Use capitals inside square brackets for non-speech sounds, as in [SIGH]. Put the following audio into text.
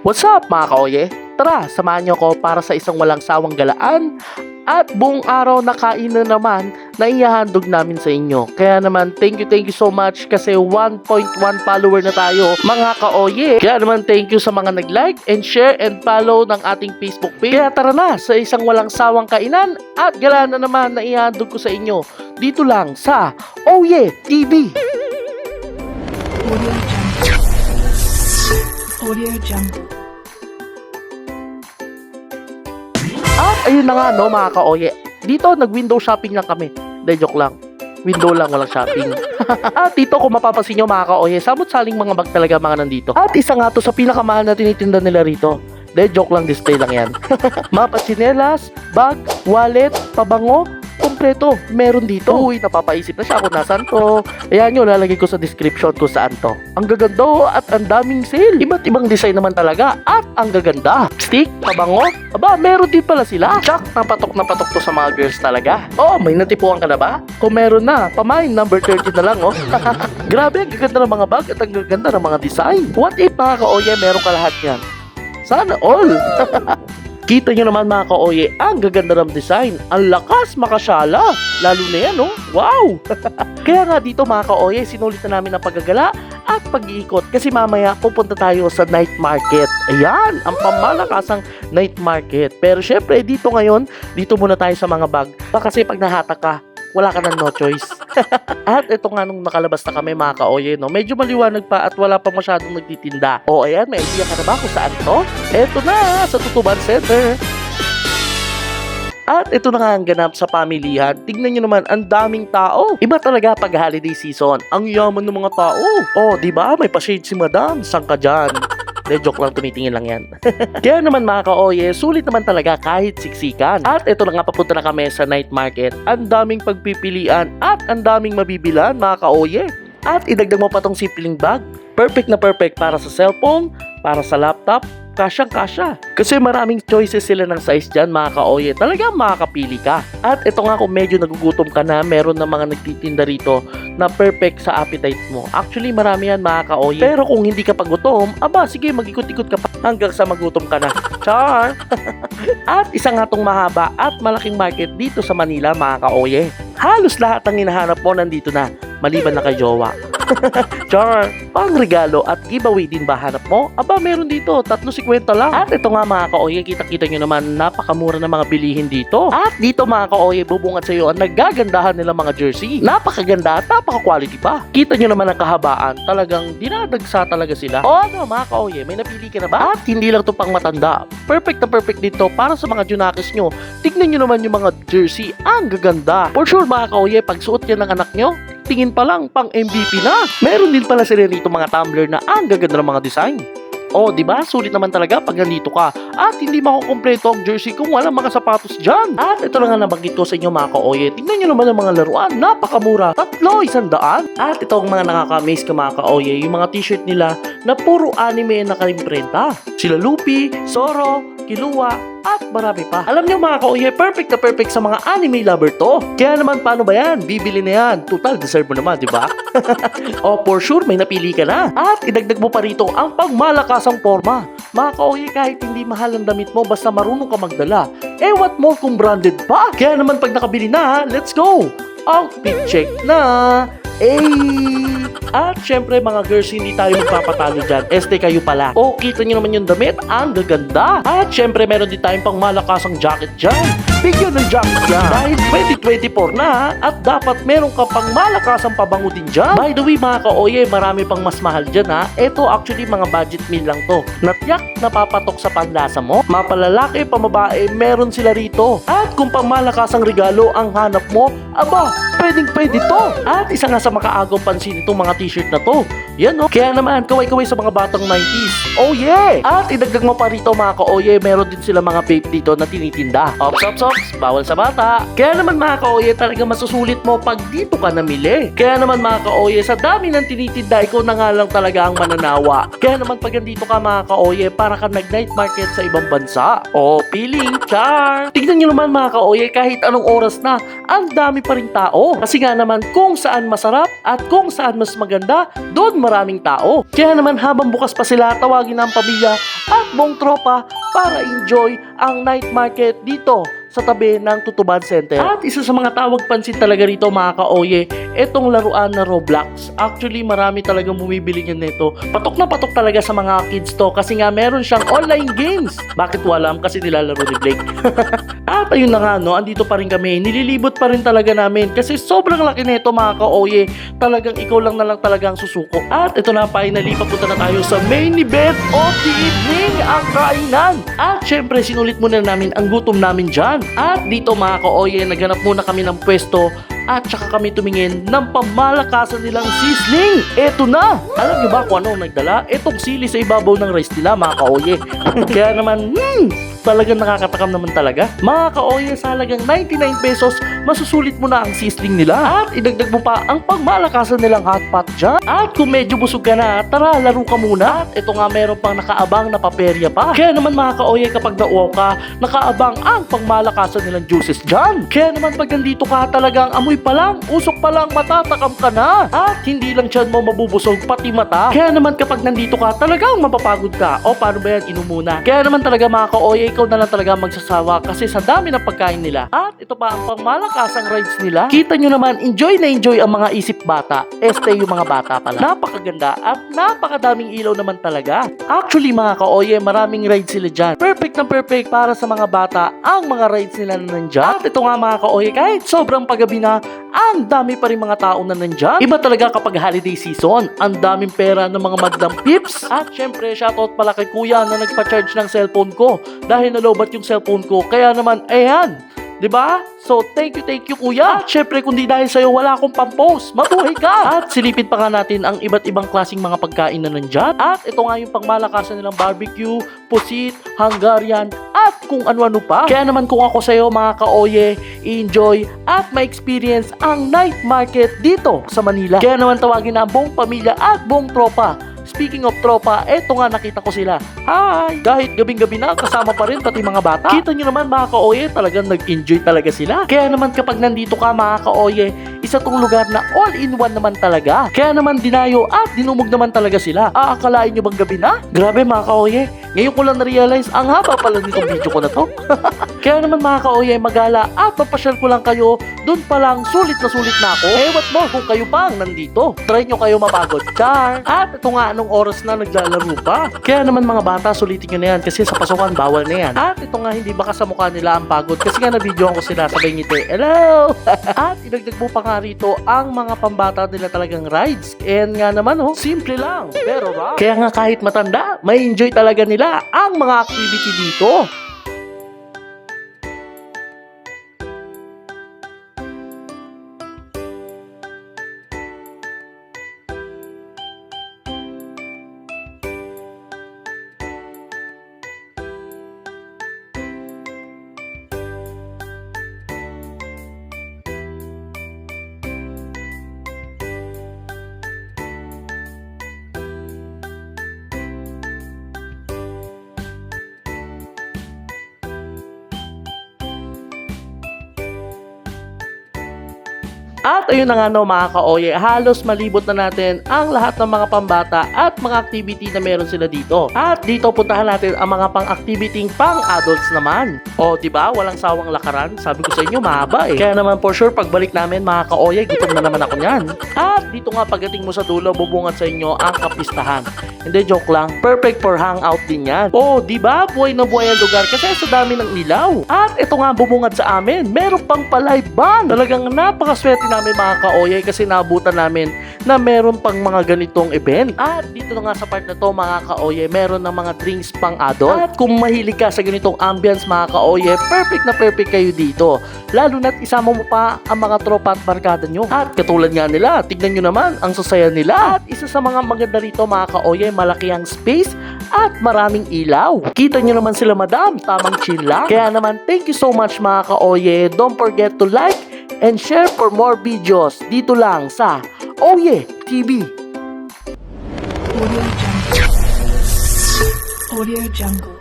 What's up mga kaoye? Tara, samahan niyo ko para sa isang walang sawang galaan at buong araw na kainan naman na ihahandog namin sa inyo. Kaya naman, thank you, thank you so much kasi 1.1 follower na tayo mga kaoye. Kaya naman, thank you sa mga nag-like and share and follow ng ating Facebook page. Kaya tara na sa isang walang sawang kainan at galaan na naman na ihahandog ko sa inyo dito lang sa Yeah TV. Audio Jungle. At ayun na nga no mga kaoye. Dito nag-window shopping lang kami. De joke lang. Window lang, walang shopping. [LAUGHS] At dito kung mapapansin nyo mga kaoye, samot-saling mga bag talaga mga nandito. At isa nga to sa pinakamahal na tinitinda nila rito. De joke lang, display lang yan. [LAUGHS] mga patsinelas, bag, wallet, pabango, kompleto, meron dito. Uy, napapaisip na siya kung nasan to. Ayan yun, lalagay ko sa description kung saan to. Ang gaganda oh, at ang daming sale. Iba't ibang design naman talaga at ang gaganda. Stick, pabango, aba, meron din pala sila. Tsak, napatok na patok to sa mga girls talaga. Oh, may natipuan ka na ba? Kung meron na, pamain, number 30 na lang oh. [LAUGHS] Grabe, ang gaganda ng mga bag at ang gaganda ng mga design. What if mga ka-oye, meron ka lahat yan? Sana all. [LAUGHS] Kita nyo naman mga ka-oye, ang gaganda ng design. Ang lakas makasyala. Lalo na yan, oh. Wow! [LAUGHS] Kaya nga dito mga ka-oye, sinulit na namin ang paggagala at pag-iikot. Kasi mamaya pupunta tayo sa night market. Ayan, ang pamalakasang night market. Pero syempre, dito ngayon, dito muna tayo sa mga bag. Kasi pag nahatak ka, wala ka na no choice. [LAUGHS] at ito nga nung nakalabas na kami mga ka-oye, no, medyo maliwanag pa at wala pa masyadong nagtitinda. O ayan, may idea ka na ba kung saan to? Eto na, sa Tutuban Center. At ito na nga ang ganap sa pamilihan. Tignan nyo naman, ang daming tao. Iba talaga pag holiday season. Ang yaman ng mga tao. Oh, di ba? May pa-shade si madam. Saan ka dyan? De, joke lang, tumitingin lang yan. [LAUGHS] Kaya naman mga ka-oye, sulit naman talaga kahit siksikan. At ito na nga papunta na kami sa night market. Ang daming pagpipilian at ang daming mabibilan mga ka-oye. At idagdag mo pa tong simpleng bag. Perfect na perfect para sa cellphone, para sa laptop, kasyang kasya. Kasi maraming choices sila ng size dyan mga ka-oye. Talagang makakapili ka. At ito nga kung medyo nagugutom ka na, meron na mga nagtitinda rito na perfect sa appetite mo. Actually marami yan mga ka-oye. Pero kung hindi ka pa gutom, aba sige mag-ikot-ikot ka pa hanggang sa magutom ka na. [LAUGHS] Char! at isa nga tong mahaba at malaking market dito sa Manila mga ka-oye. Halos lahat ng hinahanap mo nandito na, maliban na kay Jowa. [LAUGHS] Char, pang regalo at giveaway din ba hanap mo? Aba, meron dito, 3.50 lang. At ito nga mga kaoye, kita-kita nyo naman, napakamura ng mga bilihin dito. At dito mga kaoye, bubungad sa iyo ang nagagandahan nilang mga jersey. Napakaganda at napaka-quality pa. Kita nyo naman ang kahabaan, talagang dinadagsa talaga sila. O ano mga kaoye, may napili ka na ba? At hindi lang to pang matanda. Perfect na perfect dito para sa mga junakis nyo. Tignan nyo naman yung mga jersey, ang gaganda. For sure mga kaoye, pag suot yan ng anak nyo, tingin pa lang pang MVP na. Meron din pala sila rito mga tumbler na ang gaganda ng mga design. Oh, di ba? Sulit naman talaga pag nandito ka. At hindi makukompleto ang jersey kung walang mga sapatos dyan. At ito na nga nabanggit ko sa inyo mga ka-oye. Tingnan nyo naman ang mga laruan. Napakamura. Tatlo, isang daan. At ito ang mga nakaka-amaze ka mga ka-oye. Yung mga t-shirt nila na puro anime ang nakaimprenta. Sila Luffy, Zoro, Kilua, at marami pa. Alam niyo mga ka-oye, perfect na perfect sa mga anime lover to. Kaya naman paano ba yan? Bibili na yan. Total, deserve mo naman, di ba? [LAUGHS] oh, for sure, may napili ka na. At idagdag mo pa rito ang pagmalakasang forma. Mga kaoye, kahit hindi mahal ang damit mo, basta marunong ka magdala. Eh, what more kung branded pa? Kaya naman pag nakabili na, let's go! Outfit check na! Eh, at syempre mga girls, hindi tayo magpapatalo dyan. Este kayo pala. O, kita nyo naman yung damit. Ang gaganda. At syempre, meron din tayong pang malakasang jacket dyan. Bigyan ng jacket dyan. Dahil 2024 na, at dapat meron ka pang malakasang pabango din dyan. By the way, mga ka-oye, marami pang mas mahal dyan ha. Ito actually mga budget meal lang to. Natiyak napapatok sa panlasa mo. Mapalalaki, pamabae, meron sila rito. At kung pang malakasang regalo ang hanap mo, aba, pwedeng pwede to. At isa nga sa makaagaw pansin itong mga t-shirt na to. Yan no. Kaya naman, kaway-kaway sa mga batang 90s. Oh yeah! At idagdag mo pa rito mga ka-oye, meron din sila mga vape dito na tinitinda. Ops, ops, ops, bawal sa bata. Kaya naman mga ka-oye, talaga masusulit mo pag dito ka namili. Kaya naman mga ka-oye, sa dami ng tinitinda, ikaw na nga lang talaga ang mananawa. Kaya naman pag andito ka mga ka-oye, para ka nag-night market sa ibang bansa. Oh, feeling, char! Tignan nyo naman mga ka-oye, kahit anong oras na, ang dami pa rin tao. Kasi nga naman, kung saan masarap at kung saan mas maganda, doon maraming tao. Kaya naman habang bukas pa sila, tawagin ang pamilya at buong tropa para enjoy ang night market dito sa tabi ng Tutuban Center. At isa sa mga tawag pansin talaga rito mga ka-oye, itong laruan na Roblox. Actually, marami talagang bumibili niyan nito. Patok na patok talaga sa mga kids to kasi nga meron siyang online games. Bakit walam? Kasi nilalaro ni Blake. At [LAUGHS] ayun na nga, no, andito pa rin kami. Nililibot pa rin talaga namin kasi sobrang laki nito mga ka-oye. Talagang ikaw lang na lang talagang susuko. At ito na, finally, papunta na tayo sa main event of the evening, ang kainan. At syempre, sinulit muna namin ang gutom namin dyan. At dito mga ka-oye, naghanap muna kami ng pwesto at saka kami tumingin ng pamalakasan nilang seasoning. Eto na! Alam niyo ba kung ano ang nagdala? Etong sili sa ibabaw ng rice nila, mga ka-oye. Kaya naman, hmm, talagang nakakatakam naman talaga. Mga ka-oye, sa halagang 99 pesos, masusulit mo na ang seasoning nila. At idagdag mo pa ang pagmalakasan nilang hot pot dyan. At kung medyo busog ka na, tara, laro ka muna. At ito nga, meron pang nakaabang na paperya pa. Kaya naman mga ka-oye, kapag nauwaw ka, nakaabang ang pangmalakasan nilang juices dyan. Kaya naman pag nandito ka, talagang amoy pa lang, usok pa lang, matatakam ka na. At hindi lang dyan mo mabubusog, pati mata. Kaya naman kapag nandito ka, talagang mapapagod ka. O paano ba yan, inom muna. Kaya naman talaga mga ka-oye, ikaw na lang talaga magsasawa kasi sa dami ng pagkain nila. At ito pa ang pangmalakasang rides nila. Kita nyo naman, enjoy na enjoy ang mga isip bata. Este yung mga bata pala. Napakaganda at napakadaming ilaw naman talaga. Actually mga ka-oye, maraming rides sila dyan. Perfect na perfect para sa mga bata ang mga rides nila na nandyan. At ito nga mga ka-oye, kahit sobrang paggabi na, ang dami pa rin mga tao na nandyan. Iba talaga kapag holiday season. Ang daming pera ng mga magdang pips. At syempre, shoutout pala kay kuya na nagpa-charge ng cellphone ko. Dahil nalobat yung cellphone ko. Kaya naman, ayan. 'Di ba? So, thank you, thank you, kuya. At syempre, kung di dahil sa'yo, wala akong pampost. Mabuhay ka! [LAUGHS] At silipin pa nga natin ang iba't ibang klaseng mga pagkain na nandyan. At ito nga yung pangmalakasan nilang barbecue, pusit, Hungarian, at kung ano-ano pa. Kaya naman kung ako sa'yo, mga ka-oye, enjoy at ma-experience ang night market dito sa Manila. Kaya naman tawagin na ang buong pamilya at buong tropa. Speaking of tropa, eto nga nakita ko sila. Hi! Kahit gabing-gabi na, kasama pa rin pati mga bata. Kita nyo naman mga ka-oye, talagang nag-enjoy talaga sila. Kaya naman kapag nandito ka mga ka-oye, isa tong lugar na all-in-one naman talaga. Kaya naman dinayo at dinumog naman talaga sila. Aakalain nyo bang gabi na? Grabe mga ka-oye, ngayon ko lang na-realize, ang haba pala nitong video ko na to. [LAUGHS] Kaya naman mga ka-oye, magala at mapasyal ko lang kayo, dun pa lang sulit na sulit na ako. What more kung kayo pa ang nandito. Try nyo kayo mapagod. Char! At ito nga, anong oras na naglalaro pa. Kaya naman mga bata, sulitin nyo na yan kasi sa pasukan, bawal na yan. At ito nga, hindi baka sa mukha nila ang pagod kasi nga na-videoan ko sila sabay ngiti. Hello! [LAUGHS] at idagdag mo pa nga rito ang mga pambata nila talagang rides. And nga naman, oh, simple lang. Pero rock. Kaya nga kahit matanda, may enjoy talaga nila ang mga activity dito. At ayun na nga no mga ka-oye, halos malibot na natin ang lahat ng mga pambata at mga activity na meron sila dito. At dito puntahan natin ang mga pang-activity pang-adults naman. O di ba walang sawang lakaran? Sabi ko sa inyo, mahaba eh. Kaya naman for sure, pagbalik namin mga ka-oye, gutom na naman ako niyan. At dito nga pagdating mo sa dulo, bubungat sa inyo ang kapistahan. Hindi, joke lang. Perfect for hangout din yan. Oh, di ba? Buhay na buhay ang lugar kasi sa dami ng ilaw. At ito nga bumungad sa amin. Meron pang palay ban. Talagang napakaswerte namin mga ka-oye kasi naabutan namin na meron pang mga ganitong event. At dito na nga sa part na to mga ka-oye, meron ng mga drinks pang adult. At kung mahilig ka sa ganitong ambience mga ka-oye, perfect na perfect kayo dito. Lalo na't isama mo pa ang mga tropa at barkada nyo. At katulad nga nila, tignan nyo naman ang sasaya nila. At isa sa mga maganda rito mga ka-oye, malaki ang space at maraming ilaw. Kita nyo naman sila madam, tamang chill lang. Kaya naman, thank you so much mga ka-oye. Don't forget to like and share for more videos dito lang sa Oye TV. Audio Jungle. Audio Jungle.